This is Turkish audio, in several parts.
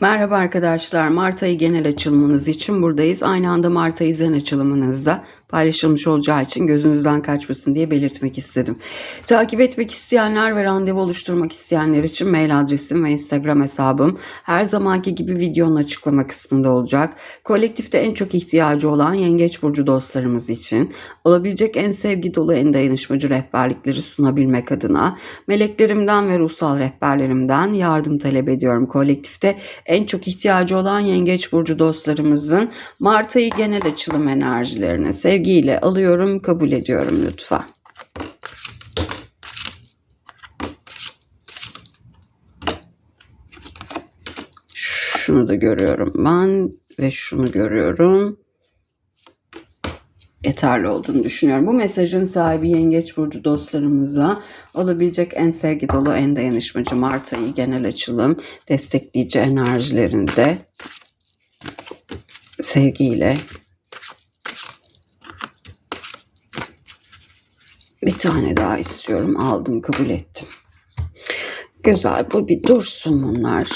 Merhaba arkadaşlar. Mart ayı genel açılımınız için buradayız. Aynı anda Mart ayı zen açılımınızda paylaşılmış olacağı için gözünüzden kaçmasın diye belirtmek istedim. Takip etmek isteyenler ve randevu oluşturmak isteyenler için mail adresim ve Instagram hesabım her zamanki gibi videonun açıklama kısmında olacak. Kolektifte en çok ihtiyacı olan Yengeç Burcu dostlarımız için olabilecek en sevgi dolu en dayanışmacı rehberlikleri sunabilmek adına meleklerimden ve ruhsal rehberlerimden yardım talep ediyorum. Kolektifte en çok ihtiyacı olan Yengeç Burcu dostlarımızın Mart ayı genel açılım enerjilerini sevgiyle alıyorum, kabul ediyorum lütfen. Şunu da görüyorum ben ve şunu görüyorum. Yeterli olduğunu düşünüyorum. Bu mesajın sahibi Yengeç Burcu dostlarımıza olabilecek en sevgi dolu, en dayanışmacı Mart ayı genel açılım destekleyici enerjilerinde sevgiyle bir tane daha istiyorum. Aldım, kabul ettim. Güzel. Bu bir dursun bunlar.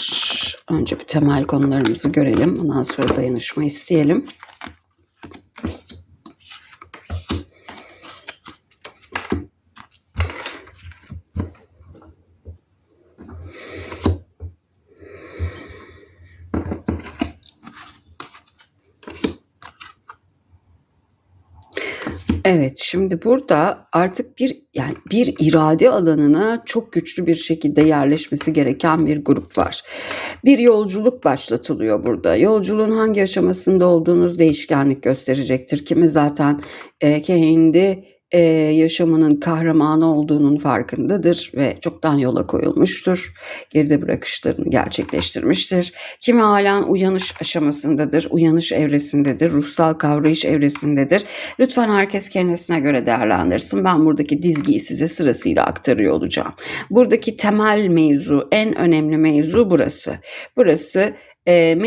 Önce bir temel konularımızı görelim. Ondan sonra dayanışma isteyelim. Evet, şimdi burada artık bir yani bir irade alanına çok güçlü bir şekilde yerleşmesi gereken bir grup var. Bir yolculuk başlatılıyor burada. Yolculuğun hangi aşamasında olduğunuz değişkenlik gösterecektir. Kimi zaten e, kendi e, yaşamının kahramanı olduğunun farkındadır ve çoktan yola koyulmuştur. Geride bırakışlarını gerçekleştirmiştir. Kimi halen uyanış aşamasındadır, uyanış evresindedir, ruhsal kavrayış evresindedir. Lütfen herkes kendisine göre değerlendirsin. Ben buradaki dizgiyi size sırasıyla aktarıyor olacağım. Buradaki temel mevzu, en önemli mevzu burası. Burası e,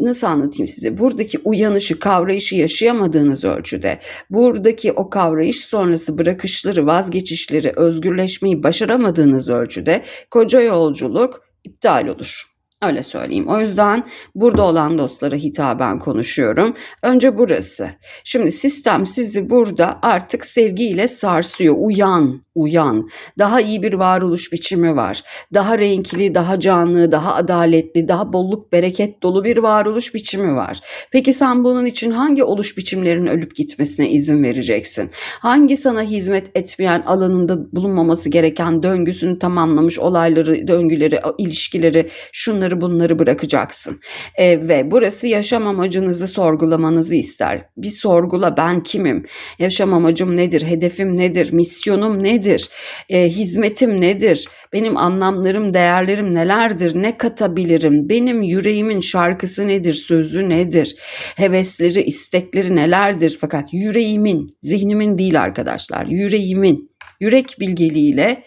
nasıl anlatayım size? Buradaki uyanışı, kavrayışı yaşayamadığınız ölçüde, buradaki o kavrayış sonrası bırakışları, vazgeçişleri, özgürleşmeyi başaramadığınız ölçüde koca yolculuk iptal olur. Öyle söyleyeyim. O yüzden burada olan dostlara hitaben konuşuyorum. Önce burası. Şimdi sistem sizi burada artık sevgiyle sarsıyor. Uyan, uyan. Daha iyi bir varoluş biçimi var. Daha renkli, daha canlı, daha adaletli, daha bolluk bereket dolu bir varoluş biçimi var. Peki sen bunun için hangi oluş biçimlerinin ölüp gitmesine izin vereceksin? Hangi sana hizmet etmeyen alanında bulunmaması gereken döngüsünü tamamlamış olayları, döngüleri, ilişkileri, şunları bunları bırakacaksın. E, ve burası yaşam amacınızı sorgulamanızı ister. Bir sorgula ben kimim? Yaşam amacım nedir? Hedefim nedir? Misyonum nedir? E, hizmetim nedir? Benim anlamlarım, değerlerim nelerdir? Ne katabilirim? Benim yüreğimin şarkısı nedir? Sözü nedir? Hevesleri, istekleri nelerdir? Fakat yüreğimin, zihnimin değil arkadaşlar. Yüreğimin, yürek bilgeliğiyle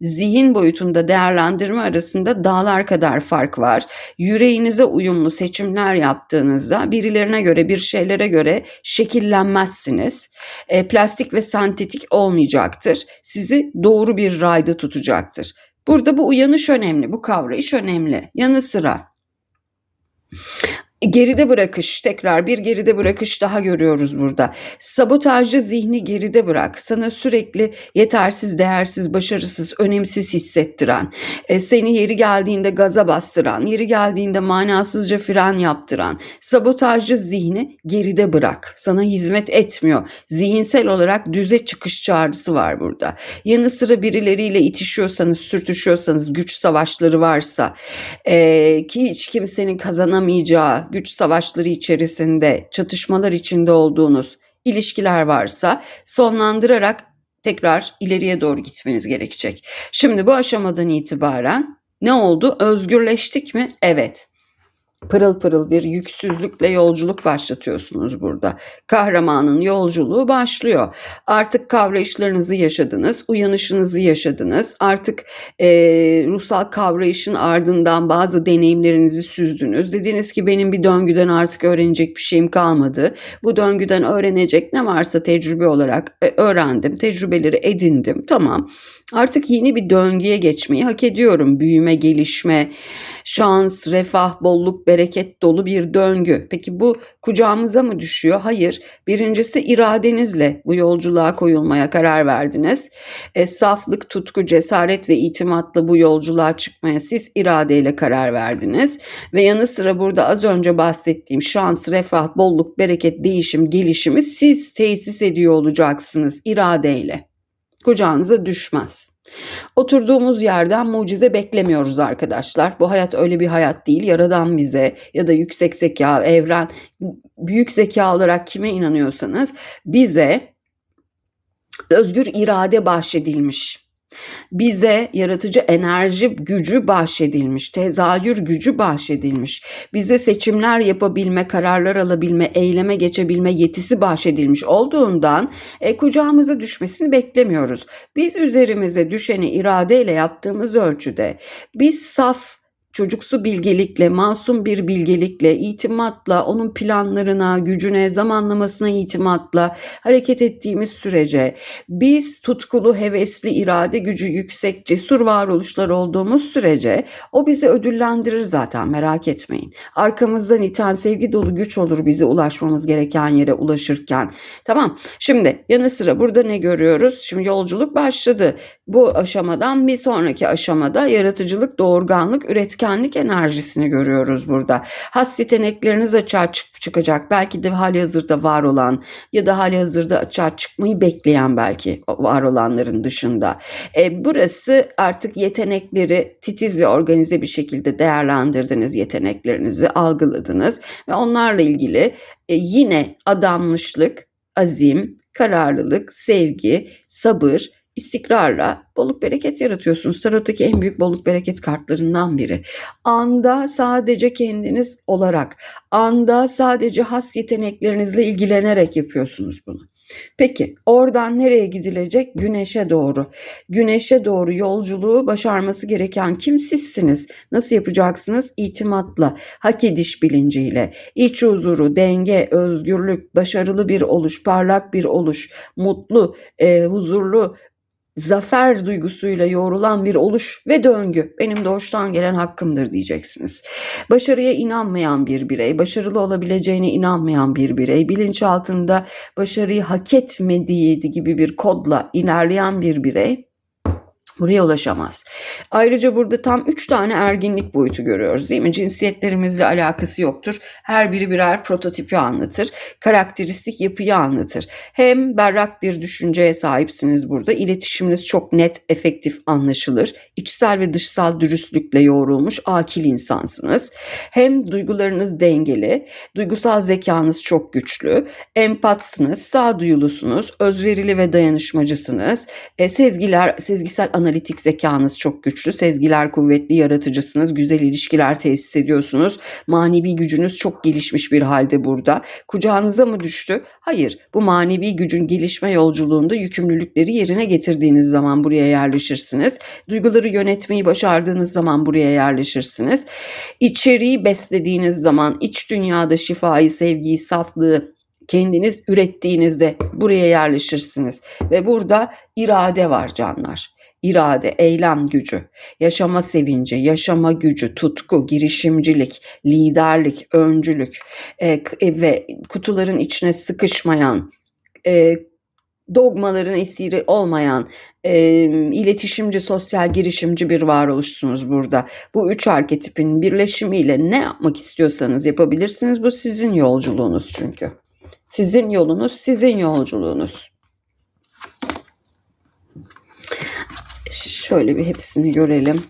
zihin boyutunda değerlendirme arasında dağlar kadar fark var. Yüreğinize uyumlu seçimler yaptığınızda birilerine göre bir şeylere göre şekillenmezsiniz. E, plastik ve sentetik olmayacaktır. Sizi doğru bir rayda tutacaktır. Burada bu uyanış önemli, bu kavrayış önemli. Yanı sıra geride bırakış tekrar bir geride bırakış daha görüyoruz burada. Sabotajcı zihni geride bırak. Sana sürekli yetersiz, değersiz, başarısız, önemsiz hissettiren, e, seni yeri geldiğinde gaza bastıran, yeri geldiğinde manasızca fren yaptıran sabotajcı zihni geride bırak. Sana hizmet etmiyor. Zihinsel olarak düze çıkış çağrısı var burada. Yanı sıra birileriyle itişiyorsanız, sürtüşüyorsanız, güç savaşları varsa e, ki hiç kimsenin kazanamayacağı güç savaşları içerisinde, çatışmalar içinde olduğunuz ilişkiler varsa sonlandırarak tekrar ileriye doğru gitmeniz gerekecek. Şimdi bu aşamadan itibaren ne oldu? Özgürleştik mi? Evet pırıl pırıl bir yüksüzlükle yolculuk başlatıyorsunuz burada. Kahramanın yolculuğu başlıyor. Artık kavrayışlarınızı yaşadınız, uyanışınızı yaşadınız. Artık e, ruhsal kavrayışın ardından bazı deneyimlerinizi süzdünüz. Dediniz ki benim bir döngüden artık öğrenecek bir şeyim kalmadı. Bu döngüden öğrenecek ne varsa tecrübe olarak e, öğrendim, tecrübeleri edindim. Tamam. Artık yeni bir döngüye geçmeyi hak ediyorum. Büyüme, gelişme, şans, refah, bolluk, bereket dolu bir döngü. Peki bu kucağımıza mı düşüyor? Hayır. Birincisi iradenizle bu yolculuğa koyulmaya karar verdiniz. E, saflık, tutku, cesaret ve itimatla bu yolculuğa çıkmaya siz iradeyle karar verdiniz. Ve yanı sıra burada az önce bahsettiğim şans, refah, bolluk, bereket, değişim, gelişimi siz tesis ediyor olacaksınız iradeyle kucağınıza düşmez. Oturduğumuz yerden mucize beklemiyoruz arkadaşlar. Bu hayat öyle bir hayat değil. Yaradan bize ya da yüksek zeka, evren, büyük zeka olarak kime inanıyorsanız bize özgür irade bahşedilmiş bize yaratıcı enerji gücü bahşedilmiş, tezahür gücü bahşedilmiş. Bize seçimler yapabilme, kararlar alabilme, eyleme geçebilme yetisi bahşedilmiş olduğundan e, kucağımıza düşmesini beklemiyoruz. Biz üzerimize düşeni iradeyle yaptığımız ölçüde biz saf çocuksu bilgelikle, masum bir bilgelikle, itimatla, onun planlarına, gücüne, zamanlamasına itimatla hareket ettiğimiz sürece biz tutkulu, hevesli, irade gücü yüksek, cesur varoluşlar olduğumuz sürece o bizi ödüllendirir zaten merak etmeyin. Arkamızdan iten sevgi dolu güç olur bize ulaşmamız gereken yere ulaşırken. Tamam şimdi yanı sıra burada ne görüyoruz? Şimdi yolculuk başladı. Bu aşamadan bir sonraki aşamada yaratıcılık, doğurganlık, üretkenlik enerjisini görüyoruz burada. Has yetenekleriniz açığa çık çıkacak. Belki de hali hazırda var olan ya da hali hazırda açığa çıkmayı bekleyen belki var olanların dışında. E, burası artık yetenekleri titiz ve organize bir şekilde değerlendirdiniz yeteneklerinizi, algıladınız ve onlarla ilgili e, yine adanmışlık, azim, kararlılık, sevgi, sabır, istikrarla bolluk bereket yaratıyorsunuz. Tarottaki en büyük bolluk bereket kartlarından biri. Anda sadece kendiniz olarak, anda sadece has yeteneklerinizle ilgilenerek yapıyorsunuz bunu. Peki oradan nereye gidilecek? Güneşe doğru. Güneşe doğru yolculuğu başarması gereken kim sizsiniz? Nasıl yapacaksınız? İtimatla, hak ediş bilinciyle, iç huzuru, denge, özgürlük, başarılı bir oluş, parlak bir oluş, mutlu, e, huzurlu, zafer duygusuyla yoğrulan bir oluş ve döngü benim doğuştan gelen hakkımdır diyeceksiniz. Başarıya inanmayan bir birey, başarılı olabileceğine inanmayan bir birey, bilinçaltında başarıyı hak etmediği gibi bir kodla ilerleyen bir birey buraya ulaşamaz. Ayrıca burada tam 3 tane erginlik boyutu görüyoruz değil mi? Cinsiyetlerimizle alakası yoktur. Her biri birer prototipi anlatır. Karakteristik yapıyı anlatır. Hem berrak bir düşünceye sahipsiniz burada. İletişiminiz çok net, efektif anlaşılır. İçsel ve dışsal dürüstlükle yoğrulmuş akil insansınız. Hem duygularınız dengeli, duygusal zekanız çok güçlü, empatsınız, sağduyulusunuz, özverili ve dayanışmacısınız. E, sezgiler, sezgisel analitik zekanız çok güçlü, sezgiler kuvvetli, yaratıcısınız, güzel ilişkiler tesis ediyorsunuz. Manevi gücünüz çok gelişmiş bir halde burada. Kucağınıza mı düştü? Hayır. Bu manevi gücün gelişme yolculuğunda yükümlülükleri yerine getirdiğiniz zaman buraya yerleşirsiniz. Duyguları yönetmeyi başardığınız zaman buraya yerleşirsiniz. İçeriği beslediğiniz zaman iç dünyada şifayı, sevgiyi, saflığı, kendiniz ürettiğinizde buraya yerleşirsiniz. Ve burada irade var canlar irade, eylem gücü, yaşama sevinci, yaşama gücü, tutku, girişimcilik, liderlik, öncülük e, e, ve kutuların içine sıkışmayan, e, dogmaların esiri olmayan, e, iletişimci, sosyal girişimci bir varoluşsunuz burada. Bu üç arketipin birleşimiyle ne yapmak istiyorsanız yapabilirsiniz. Bu sizin yolculuğunuz çünkü. Sizin yolunuz, sizin yolculuğunuz. Şöyle bir hepsini görelim.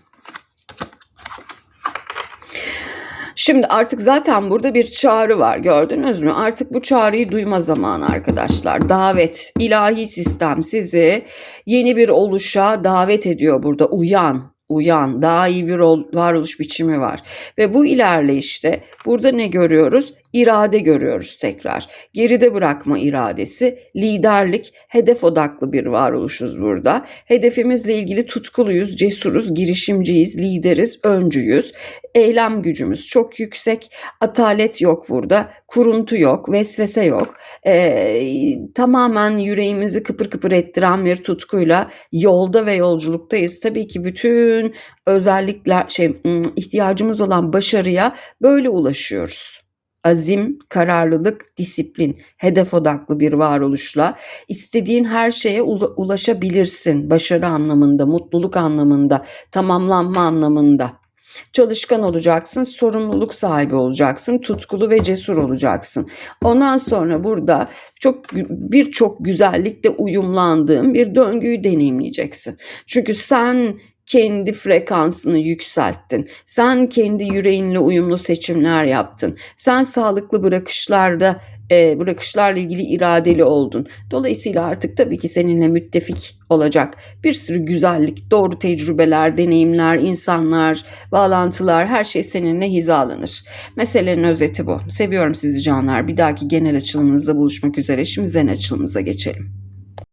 Şimdi artık zaten burada bir çağrı var gördünüz mü? Artık bu çağrıyı duyma zamanı arkadaşlar. Davet, ilahi sistem sizi yeni bir oluşa davet ediyor burada. Uyan, uyan, daha iyi bir varoluş biçimi var. Ve bu ilerleyişte burada ne görüyoruz? İrade görüyoruz tekrar. Geride bırakma iradesi, liderlik, hedef odaklı bir varoluşuz burada. Hedefimizle ilgili tutkuluyuz, cesuruz, girişimciyiz, lideriz, öncüyüz. Eylem gücümüz çok yüksek. Atalet yok burada. Kuruntu yok, vesvese yok. Ee, tamamen yüreğimizi kıpır kıpır ettiren bir tutkuyla yolda ve yolculuktayız. Tabii ki bütün özellikler şey ım, ihtiyacımız olan başarıya böyle ulaşıyoruz. Azim, kararlılık, disiplin, hedef odaklı bir varoluşla istediğin her şeye ula- ulaşabilirsin. Başarı anlamında, mutluluk anlamında, tamamlanma anlamında. Çalışkan olacaksın, sorumluluk sahibi olacaksın, tutkulu ve cesur olacaksın. Ondan sonra burada çok birçok güzellikle uyumlandığın bir döngüyü deneyimleyeceksin. Çünkü sen kendi frekansını yükselttin. Sen kendi yüreğinle uyumlu seçimler yaptın. Sen sağlıklı bırakışlarda e, bırakışlarla ilgili iradeli oldun. Dolayısıyla artık tabii ki seninle müttefik olacak bir sürü güzellik, doğru tecrübeler, deneyimler, insanlar, bağlantılar her şey seninle hizalanır. Meselenin özeti bu. Seviyorum sizi canlar. Bir dahaki genel açılımınızda buluşmak üzere. Şimdi zen açılımıza geçelim.